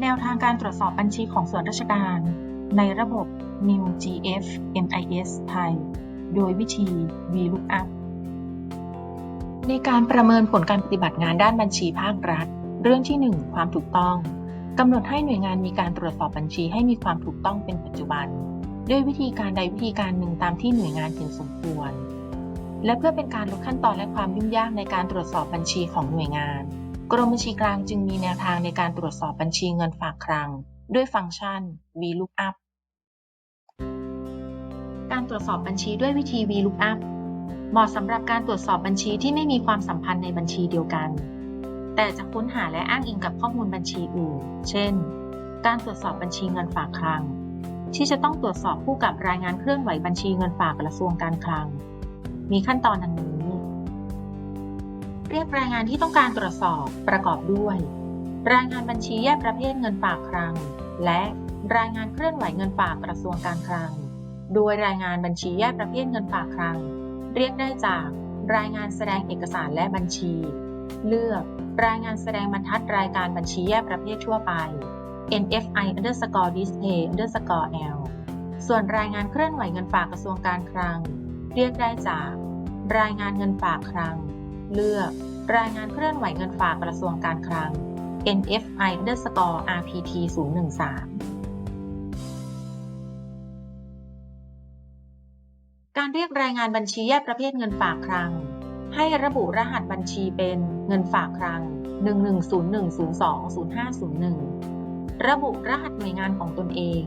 แนวทางการตรวจสอบบัญชีของส่วนราชการ ในระบบ New GF MIS ไทย โดยวิธี VLOOKUP ในการประเมินผลการปฏิบัติงานด้านบัญชีภาครัฐ เรื่องที่ 1 ความถูกต้องกำหนดให้หน่วยงานมีการตรวจสอบบัญชีให้มีความถูกต้องเป็นปัจจุบัน ด้วยวิธีการใดวิธีการหนึ่งตามที่หน่วยงานเห็นสมควร และเพื่อเป็นการลดขั้นตอนและความยุ่งยากในการตรวจสอบบัญชีของหน่วยงาน กรมบัญชีกลางจึงมีแนวทางในการตรวจสอบบัญชีเงินฝากคลัง ด้วยฟังก์ชัน VLOOKUP การตรวจสอบบัญชีด้วยวิธี VLOOKUP เหมาะสำหรับการตรวจสอบบัญชีที่ไม่มีความสัมพันธ์ในบัญชีเดียวกัน แต่จะค้นหาและอ้างอิงกับข้อมูลบัญชีอื่น เช่น การตรวจสอบบัญชีเงินฝากคลัง ที่จะต้องตรวจสอบคู่กับรายงานเคลื่อนไหวบัญชีเงินฝากกระทรวงการคลัง มีขั้นตอนดังนี้ เรียกรายงานที่ต้องการตรวจสอบประกอบด้วย รายงานบัญชีแยกประเภทเงินฝากคลัง และรายงานเคลื่อนไหวเงินฝากกระทรวงการคลัง โดยรายงานบัญชีแยกประเภทเงินฝากคลัง เรียกได้จากรายงานแสดงเอกสารและบัญชี เลือกรายงานแสดงบรรทัดรายการบัญชีแยกประเภททั่วไป NFI underscore display underscore L ส่วนรายงานเคลื่อนไหวเงินฝากกระทรวงการคลัง เรียกได้จาก รายงานเงินฝากคลัง เลือก รายงานเคลื่อนไหวเงินฝากกระทรวงการคลัง NFI underscore RPT 013 การเรียกรายงานบัญชีแยกประเภทเงินฝากคลัง ให้ระบุรหัสบัญชีเป็นเงินฝากคลัง 1101020501 ระบุรหัสหน่วยงานของตนเอง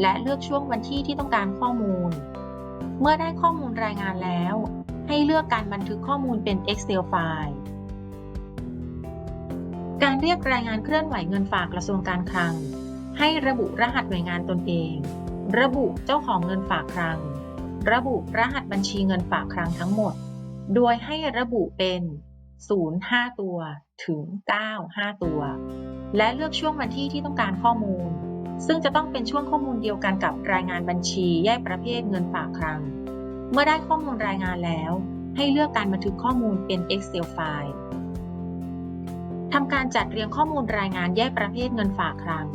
และเลือกช่วงวันที่ที่ต้องการข้อมูล เมื่อได้ข้อมูลรายงานแล้ว ให้เลือกการบันทึกข้อมูลเป็น Excel ไฟล์ การเรียกรายงานเคลื่อนไหวเงินฝากกระทรวงการคลัง ให้ระบุรหัสหน่วยงานตนเอง ระบุเจ้าของเงินฝากคลัง ระบุรหัสบัญชีเงินฝากคลังทั้งหมด โดยให้ระบุเป็น 0 5 ตัว ถึง 9 5 ตัว และเลือกช่วงวันที่ที่ต้องการข้อมูล ซึ่งจะต้องเป็นช่วงข้อมูลเดียวกันกับรายงานบัญชีแยกประเภทเงินฝากคลัง เมื่อได้ข้อมูลรายงานแล้ว ให้เลือกการบันทึกข้อมูลเป็น Excel ไฟล์ทำการจัดเรียงข้อมูลรายงานแยกประเภทเงินฝากคลัง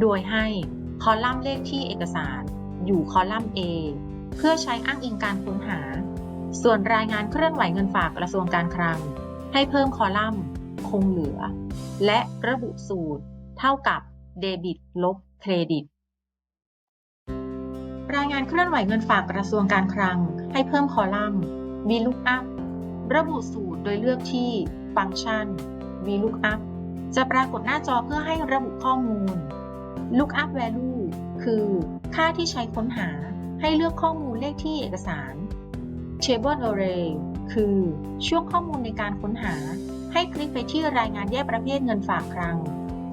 โดยให้คอลัมน์เลขที่เอกสาร อยู่คอลัมน์ A เพื่อใช้อ้างอิงการค้นหา ส่วนรายงานเคลื่อนไหวเงินฝากกระทรวงการคลัง ให้เพิ่มคอลัมน์ คงเหลือ และระบุสูตร เท่ากับเดบิตลบเครดิต รายงานเคลื่อนไหวเงินฝากกระทรวงการคลัง ให้เพิ่มคอลัมน์ VLOOKUP ระบุสูตรโดยเลือกที่ฟังก์ชัน VLOOKUP จะปรากฏหน้าจอเพื่อให้ระบุข้อมูล Lookup Value คือค่าที่ใช้ค้นหาให้เลือกข้อมูลเลขที่เอกสาร Table Array คือช่วงข้อมูลในการค้นหา ให้คลิกไปที่รายงานแยกประเภทเงินฝากคลัง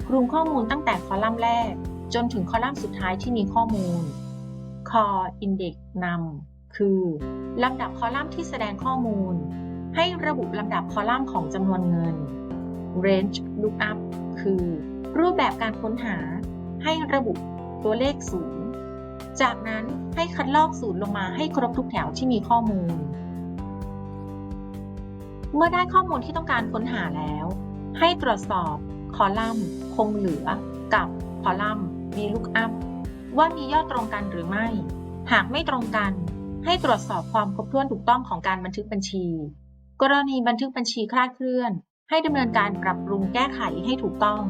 คลุมข้อมูลตั้งแต่คอลัมน์แรก จนถึงคอลัมน์สุดท้ายที่มีข้อมูล Core Index นำคือ ลำดับคอลัมน์ที่แสดงข้อมูล ให้ระบุลำดับคอลัมน์ของจำนวนเงิน Range Lookup คือ รูปแบบการค้นหา ให้ระบุตัวเลขศูนย์จากนั้นให้คัดลอกศูนย์ลงมาให้ครบทุกแถวที่มีข้อมูล เมื่อได้ข้อมูลที่ต้องการค้นหาแล้ว ให้ตรวจสอบคอลัมน์ คงเหลือ กับคอลัมน์ VLOOKUP ว่ามียอดตรงกันหรือไม่ หากไม่ตรงกัน ให้ตรวจสอบความครบถ้วนถูกต้องของการบันทึกบัญชี กรณีบันทึกบัญชีคลาดเคลื่อน ให้ดำเนินการปรับปรุงแก้ไขให้ถูกต้อง